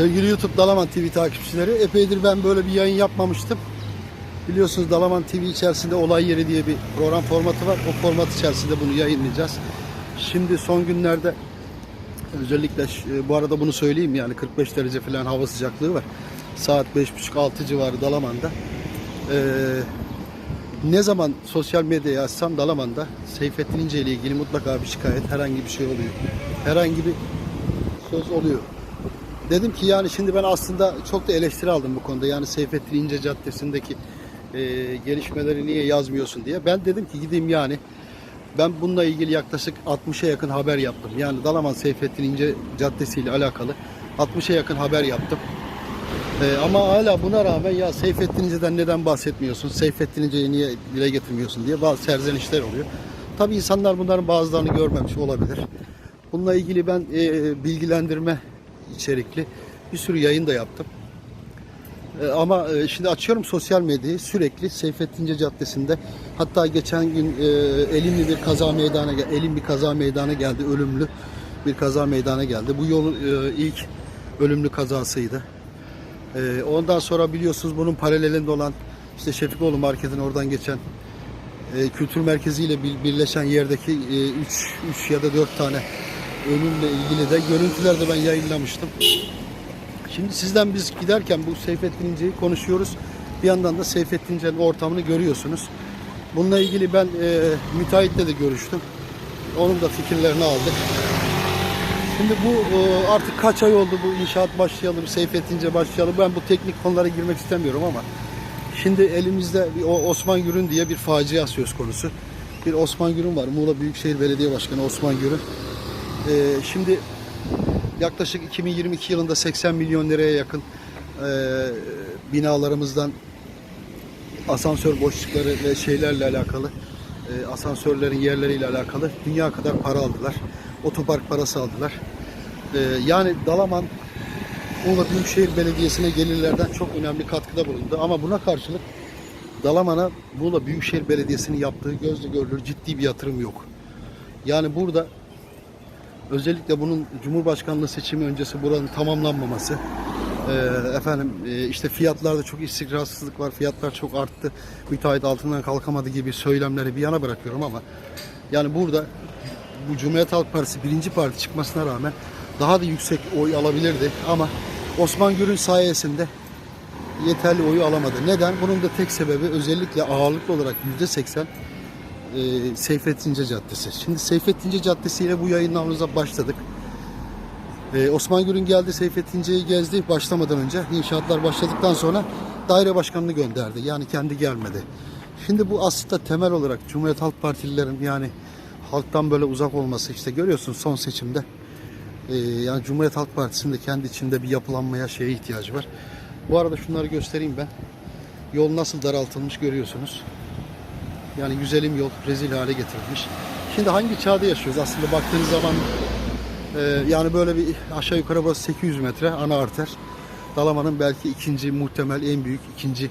Sevgili YouTube Dalaman TV takipçileri, epeydir ben böyle bir yayın yapmamıştım. Biliyorsunuz Dalaman TV içerisinde Olay Yeri diye bir program formatı var. O format içerisinde bunu yayınlayacağız. Şimdi son günlerde özellikle ş- bu arada bunu söyleyeyim yani 45 derece falan hava sıcaklığı var. Saat 5.30-6 civarı Dalaman'da. Ee, ne zaman sosyal medyayı açsam Dalaman'da Seyfettin İnce ile ilgili mutlaka bir şikayet, herhangi bir şey oluyor. Herhangi bir söz oluyor. Dedim ki yani şimdi ben aslında çok da eleştiri aldım bu konuda. Yani Seyfettin İnce Caddesi'ndeki e, gelişmeleri niye yazmıyorsun diye. Ben dedim ki gideyim yani ben bununla ilgili yaklaşık 60'a yakın haber yaptım. Yani Dalaman Seyfettin İnce Caddesi ile alakalı 60'a yakın haber yaptım. E, ama hala buna rağmen ya Seyfettin İnce'den neden bahsetmiyorsun? Seyfettin İnce'yi niye dile getirmiyorsun diye bazı serzenişler oluyor. Tabii insanlar bunların bazılarını görmemiş olabilir. Bununla ilgili ben e, bilgilendirme içerikli bir sürü yayın da yaptım. E, ama e, şimdi açıyorum sosyal medyayı sürekli Seyfettin İnce Caddesi'nde hatta geçen gün e, elimli bir kaza meydana gel- elim bir kaza meydana geldi ölümlü bir kaza meydana geldi. Bu yolun ilk ölümlü kazasıydı. Ondan sonra biliyorsunuz bunun paralelinde olan işte Şefikoğlu Market'in oradan geçen kültür merkeziyle bir, birleşen yerdeki 3 ya da 4 tane ölümle ilgili de görüntüler de ben yayınlamıştım. Şimdi sizden biz giderken bu Seyfettin İnce'yi konuşuyoruz. Bir yandan da Seyfettin İnce'nin ortamını görüyorsunuz. Bununla ilgili ben e, müteahhitle de görüştüm. Onun da fikirlerini aldık. Şimdi bu e, artık kaç ay oldu bu inşaat başlayalım, Seyfettin İnce başlayalım. Ben bu teknik konulara girmek istemiyorum ama Şimdi elimizde bir o Osman Gürün diye bir facia söz konusu. Bir Osman Gürün var. Muğla Büyükşehir Belediye Başkanı Osman Gürün. Ee, şimdi yaklaşık 2022 yılında 80 milyon liraya yakın e, binalarımızdan asansör boşlukları ve şeylerle alakalı e, asansörlerin yerleriyle alakalı dünya kadar para aldılar. Otopark parası aldılar. E, yani Dalaman Muğla Büyükşehir Belediyesi'ne gelirlerden çok önemli katkıda bulundu. Ama buna karşılık Dalaman'a Muğla Büyükşehir Belediyesi'nin yaptığı gözle görülür ciddi bir yatırım yok. Yani burada özellikle bunun Cumhurbaşkanlığı seçimi öncesi buranın tamamlanmaması, e, efendim e, işte fiyatlarda çok istikrarsızlık var, fiyatlar çok arttı, müteahhit altından kalkamadı gibi söylemleri bir yana bırakıyorum ama yani burada bu Cumhuriyet Halk Partisi birinci parti çıkmasına rağmen daha da yüksek oy alabilirdi ama Osman Gür'ün sayesinde yeterli oyu alamadı. Neden? Bunun da tek sebebi özellikle ağırlıklı olarak yüzde seksen e, Seyfettin Caddesi. Şimdi Seyfettin Caddesi ile bu yayınlamamıza başladık. E, Osman Gür'ün geldi Seyfettin gezdi başlamadan önce. inşaatlar başladıktan sonra daire başkanını gönderdi. Yani kendi gelmedi. Şimdi bu aslında temel olarak Cumhuriyet Halk Partililerin yani halktan böyle uzak olması işte görüyorsun son seçimde ee, yani Cumhuriyet Halk Partisi'nin de kendi içinde bir yapılanmaya şeye ihtiyacı var. Bu arada şunları göstereyim ben. Yol nasıl daraltılmış görüyorsunuz. Yani güzelim yol rezil hale getirilmiş. Şimdi hangi çağda yaşıyoruz aslında baktığınız zaman e, yani böyle bir aşağı yukarı burası 800 metre ana arter. Dalaman'ın belki ikinci muhtemel en büyük ikinci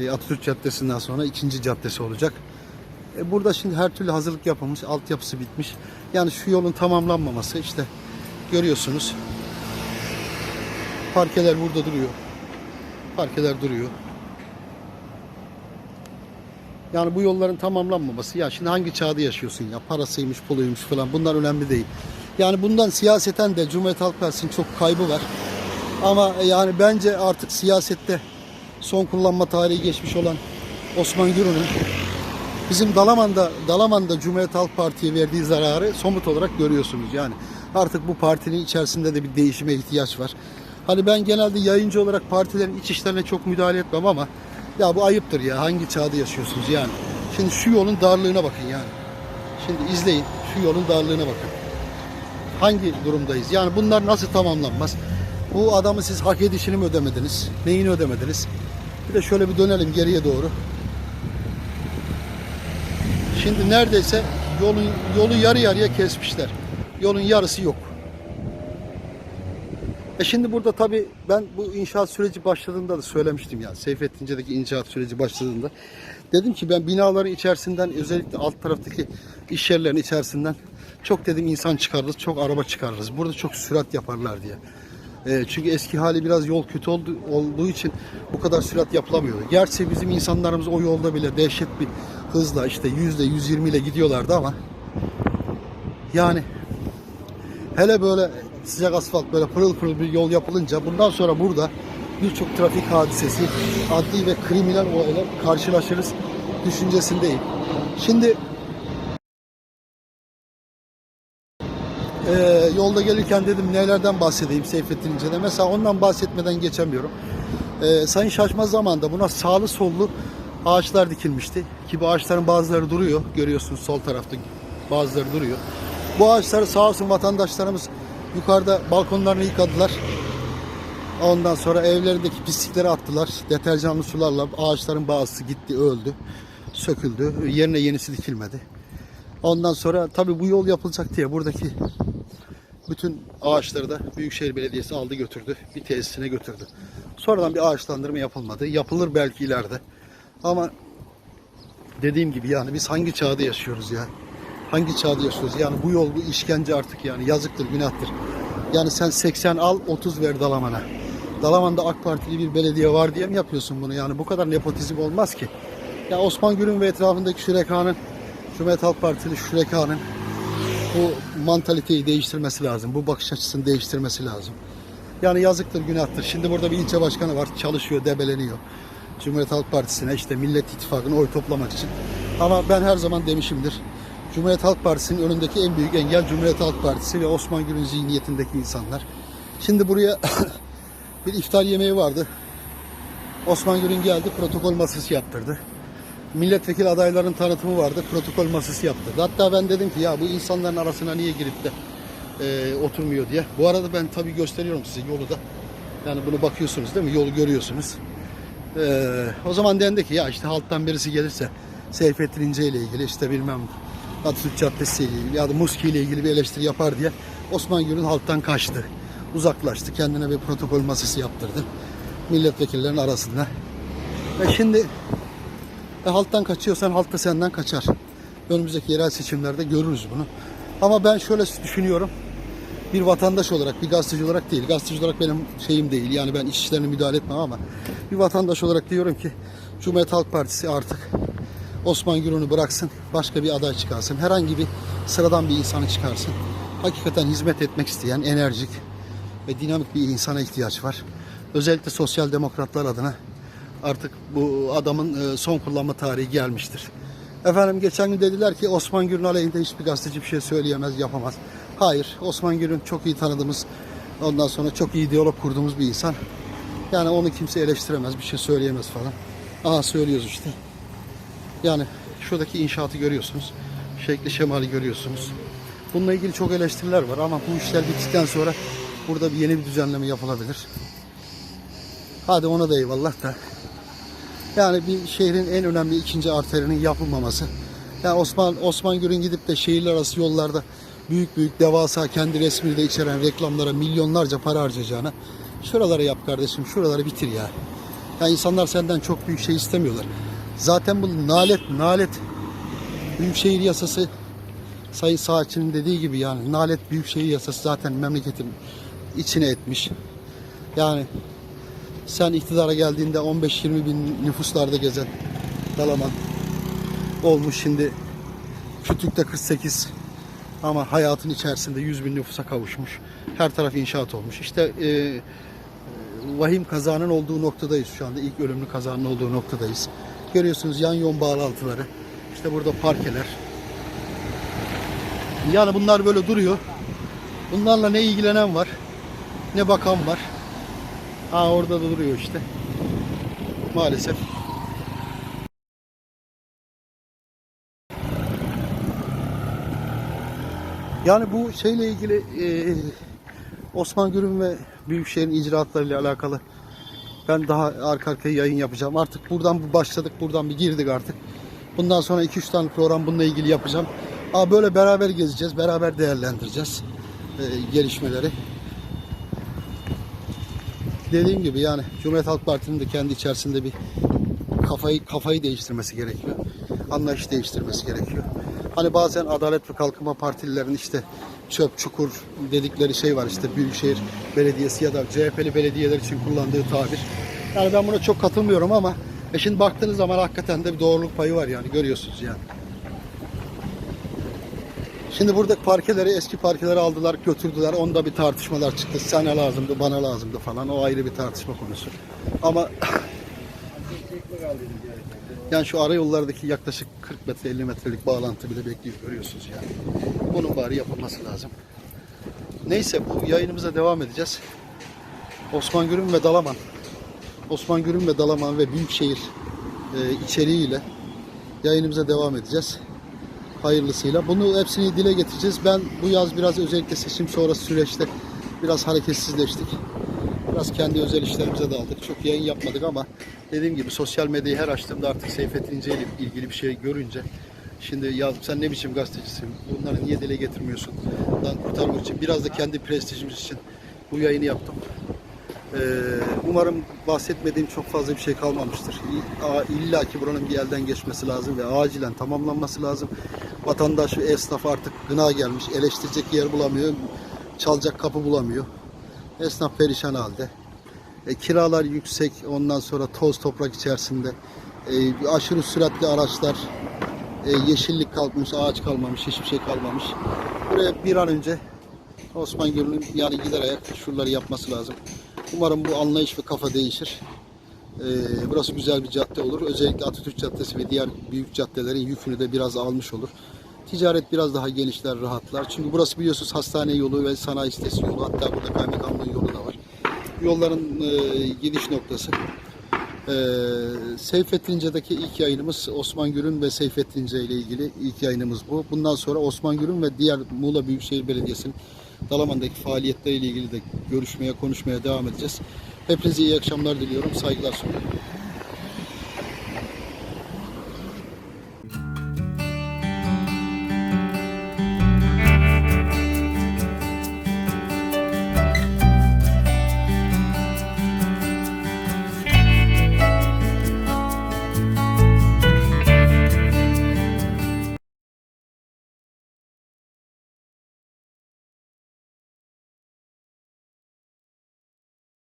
e, Atatürk Caddesi'nden sonra ikinci caddesi olacak. E, burada şimdi her türlü hazırlık yapılmış, altyapısı bitmiş. Yani şu yolun tamamlanmaması işte görüyorsunuz. Parkeler burada duruyor. Parkeler duruyor. Yani bu yolların tamamlanmaması ya şimdi hangi çağda yaşıyorsun ya parasıymış puluymuş falan bunlar önemli değil. Yani bundan siyaseten de Cumhuriyet Halk Partisi'nin çok kaybı var. Ama yani bence artık siyasette son kullanma tarihi geçmiş olan Osman Gürün'ün bizim Dalaman'da Dalaman'da Cumhuriyet Halk Parti'ye verdiği zararı somut olarak görüyorsunuz. Yani artık bu partinin içerisinde de bir değişime ihtiyaç var. Hani ben genelde yayıncı olarak partilerin iç işlerine çok müdahale etmem ama ya bu ayıptır ya hangi çağda yaşıyorsunuz yani. Şimdi şu yolun darlığına bakın yani. Şimdi izleyin şu yolun darlığına bakın. Hangi durumdayız? Yani bunlar nasıl tamamlanmaz? Bu adamı siz hak edişini mi ödemediniz? Neyini ödemediniz? Bir de şöyle bir dönelim geriye doğru. Şimdi neredeyse yolun yolu yarı yarıya kesmişler. Yolun yarısı yok. E şimdi burada tabii ben bu inşaat süreci başladığında da söylemiştim ya. Seyfettince'deki inşaat süreci başladığında. Dedim ki ben binaların içerisinden özellikle alt taraftaki iş yerlerinin içerisinden çok dedim insan çıkarırız, çok araba çıkarırız. Burada çok sürat yaparlar diye. E, çünkü eski hali biraz yol kötü oldu, olduğu için bu kadar sürat yapılamıyordu. Gerçi bizim insanlarımız o yolda bile dehşet bir hızla işte yüzde 120 ile gidiyorlardı ama yani hele böyle sıcak asfalt böyle pırıl pırıl bir yol yapılınca bundan sonra burada birçok trafik hadisesi, adli ve kriminal olaylar karşılaşırız düşüncesindeyim. Şimdi Ee, yolda gelirken dedim nelerden bahsedeyim Seyfettin İnce'de. Mesela ondan bahsetmeden geçemiyorum. Ee, Sayın Şaşmaz zamanında buna sağlı sollu ağaçlar dikilmişti. Ki bu ağaçların bazıları duruyor. Görüyorsunuz sol tarafta bazıları duruyor. Bu ağaçları sağ olsun vatandaşlarımız yukarıda balkonlarını yıkadılar. Ondan sonra evlerindeki pislikleri attılar. Deterjanlı sularla ağaçların bazısı gitti, öldü, söküldü. Yerine yenisi dikilmedi. Ondan sonra tabii bu yol yapılacak diye buradaki bütün ağaçları da Büyükşehir Belediyesi aldı götürdü. Bir tesisine götürdü. Sonradan bir ağaçlandırma yapılmadı. Yapılır belki ileride. Ama dediğim gibi yani biz hangi çağda yaşıyoruz ya? Hangi çağda yaşıyoruz? Yani bu yol bu işkence artık yani yazıktır, günahtır. Yani sen 80 al 30 ver Dalaman'a. Dalaman'da AK Partili bir belediye var diye mi yapıyorsun bunu? Yani bu kadar nepotizm olmaz ki. Ya Osman Gül'ün ve etrafındaki şürekanın, Cumhuriyet Halk Partili şürekanın bu mantaliteyi değiştirmesi lazım. Bu bakış açısını değiştirmesi lazım. Yani yazıktır, günahtır. Şimdi burada bir ilçe başkanı var, çalışıyor, debeleniyor. Cumhuriyet Halk Partisi'ne işte Millet İttifakı'na oy toplamak için. Ama ben her zaman demişimdir. Cumhuriyet Halk Partisi'nin önündeki en büyük engel Cumhuriyet Halk Partisi ve Osman Gül'ün zihniyetindeki insanlar. Şimdi buraya bir iftar yemeği vardı. Osman Gül'ün geldi, protokol masası yaptırdı milletvekili adaylarının tanıtımı vardı. Protokol masası yaptı. Hatta ben dedim ki ya bu insanların arasına niye girip de e, oturmuyor diye. Bu arada ben tabii gösteriyorum size yolu da. Yani bunu bakıyorsunuz değil mi? Yolu görüyorsunuz. E, o zaman dendi ki ya işte halktan birisi gelirse Seyfettin İnce ile ilgili işte bilmem Atatürk Caddesi ile ilgili ya da Muski ile ilgili bir eleştiri yapar diye Osman Gül'ün halktan kaçtı. Uzaklaştı. Kendine bir protokol masası yaptırdı. Milletvekillerinin arasında. Ve şimdi e, halktan kaçıyorsan halk da senden kaçar. Önümüzdeki yerel seçimlerde görürüz bunu. Ama ben şöyle düşünüyorum. Bir vatandaş olarak, bir gazeteci olarak değil. Gazeteci olarak benim şeyim değil. Yani ben iç işlerine müdahale etmem ama bir vatandaş olarak diyorum ki Cumhuriyet Halk Partisi artık Osman Gürün'ü bıraksın. Başka bir aday çıkarsın. Herhangi bir sıradan bir insanı çıkarsın. Hakikaten hizmet etmek isteyen, enerjik ve dinamik bir insana ihtiyaç var. Özellikle sosyal demokratlar adına artık bu adamın e, son kullanma tarihi gelmiştir. Efendim geçen gün dediler ki Osman Gür'ün aleyhinde hiçbir gazeteci bir şey söyleyemez, yapamaz. Hayır, Osman Gür'ün çok iyi tanıdığımız, ondan sonra çok iyi diyalog kurduğumuz bir insan. Yani onu kimse eleştiremez, bir şey söyleyemez falan. Aha söylüyoruz işte. Yani şuradaki inşaatı görüyorsunuz. Şekli şemali görüyorsunuz. Bununla ilgili çok eleştiriler var ama bu işler bittikten sonra burada bir yeni bir düzenleme yapılabilir. Hadi ona da eyvallah da. Yani bir şehrin en önemli ikinci arterinin yapılmaması. Yani Osman Osman Gür'ün gidip de şehirler arası yollarda büyük büyük devasa kendi resmini de içeren reklamlara milyonlarca para harcayacağına şuraları yap kardeşim şuraları bitir ya. Yani insanlar senden çok büyük şey istemiyorlar. Zaten bu nalet nalet Büyükşehir yasası Sayın Saatçı'nın dediği gibi yani nalet Büyükşehir yasası zaten memleketin içine etmiş. Yani sen iktidara geldiğinde 15-20 bin nüfuslarda gezen Dalaman olmuş şimdi Kütük'te 48 ama hayatın içerisinde 100 bin nüfusa kavuşmuş. Her taraf inşaat olmuş. İşte e, vahim kazanın olduğu noktadayız şu anda. İlk ölümlü kazanın olduğu noktadayız. Görüyorsunuz yan yol bağlantıları. İşte burada parkeler. Yani bunlar böyle duruyor. Bunlarla ne ilgilenen var, ne bakan var. Ha orada da duruyor işte. Maalesef. Yani bu şeyle ilgili e, Osman Gürün ve Büyükşehir'in icraatlarıyla alakalı ben daha arka arkaya yayın yapacağım. Artık buradan bir başladık, buradan bir girdik artık. Bundan sonra 2-3 tane program bununla ilgili yapacağım. Aa, böyle beraber gezeceğiz, beraber değerlendireceğiz e, gelişmeleri. Dediğim gibi yani Cumhuriyet Halk Partisi'nin de kendi içerisinde bir kafayı kafayı değiştirmesi gerekiyor. Anlayış değiştirmesi gerekiyor. Hani bazen Adalet ve Kalkınma Partililerin işte çöp çukur dedikleri şey var işte Büyükşehir Belediyesi ya da CHP'li belediyeler için kullandığı tabir. Yani ben buna çok katılmıyorum ama e şimdi baktığınız zaman hakikaten de bir doğruluk payı var yani görüyorsunuz yani. Şimdi buradaki parkeleri, eski parkeleri aldılar, götürdüler. Onda bir tartışmalar çıktı. Sana lazımdı, bana lazımdı falan. O ayrı bir tartışma konusu. Ama yani şu ara yollardaki yaklaşık 40 metre 50 metrelik bağlantı bile bekliyor görüyorsunuz yani. Bunun bari yapılması lazım. Neyse bu yayınımıza devam edeceğiz. Osman Gürün ve Dalaman. Osman Gürün ve Dalaman ve Büyükşehir e, içeriğiyle yayınımıza devam edeceğiz. Hayırlısıyla. Bunu hepsini dile getireceğiz. Ben bu yaz biraz özellikle seçim sonrası süreçte biraz hareketsizleştik. Biraz kendi özel işlerimize daldık. Çok yayın yapmadık ama dediğim gibi sosyal medyayı her açtığımda artık Seyfettin İnce ile ilgili bir şey görünce şimdi ya sen ne biçim gazetecisin? Bunları niye dile getirmiyorsun? Dan kurtarmak için biraz da kendi prestijimiz için bu yayını yaptım. Ee, umarım bahsetmediğim çok fazla bir şey kalmamıştır. İlla ki buranın bir elden geçmesi lazım ve acilen tamamlanması lazım. Vatandaş ve esnaf artık gına gelmiş. Eleştirecek yer bulamıyor. Çalacak kapı bulamıyor. Esnaf perişan halde. E, kiralar yüksek. Ondan sonra toz toprak içerisinde. E, aşırı süratli araçlar. E, yeşillik kalkmış, ağaç kalmamış, hiçbir şey kalmamış. Buraya bir an önce Osman Gölü'nün yani gider ayak şuraları yapması lazım. Umarım bu anlayış ve kafa değişir. Ee, burası güzel bir cadde olur. Özellikle Atatürk Caddesi ve diğer büyük caddelerin yükünü de biraz almış olur. Ticaret biraz daha genişler, rahatlar. Çünkü burası biliyorsunuz hastane yolu ve sanayi sitesi yolu. Hatta burada kaymakamlığın yolu da var. Yolların e, gidiş noktası. Ee, Seyfettince'deki ilk yayınımız Osman Gürün ve Seyfettince ile ilgili ilk yayınımız bu. Bundan sonra Osman Gürün ve diğer Muğla Büyükşehir Belediyesi'nin Dalaman'daki faaliyetleriyle ilgili de görüşmeye, konuşmaya devam edeceğiz. Hepinize iyi akşamlar diliyorum. Saygılar sunuyorum.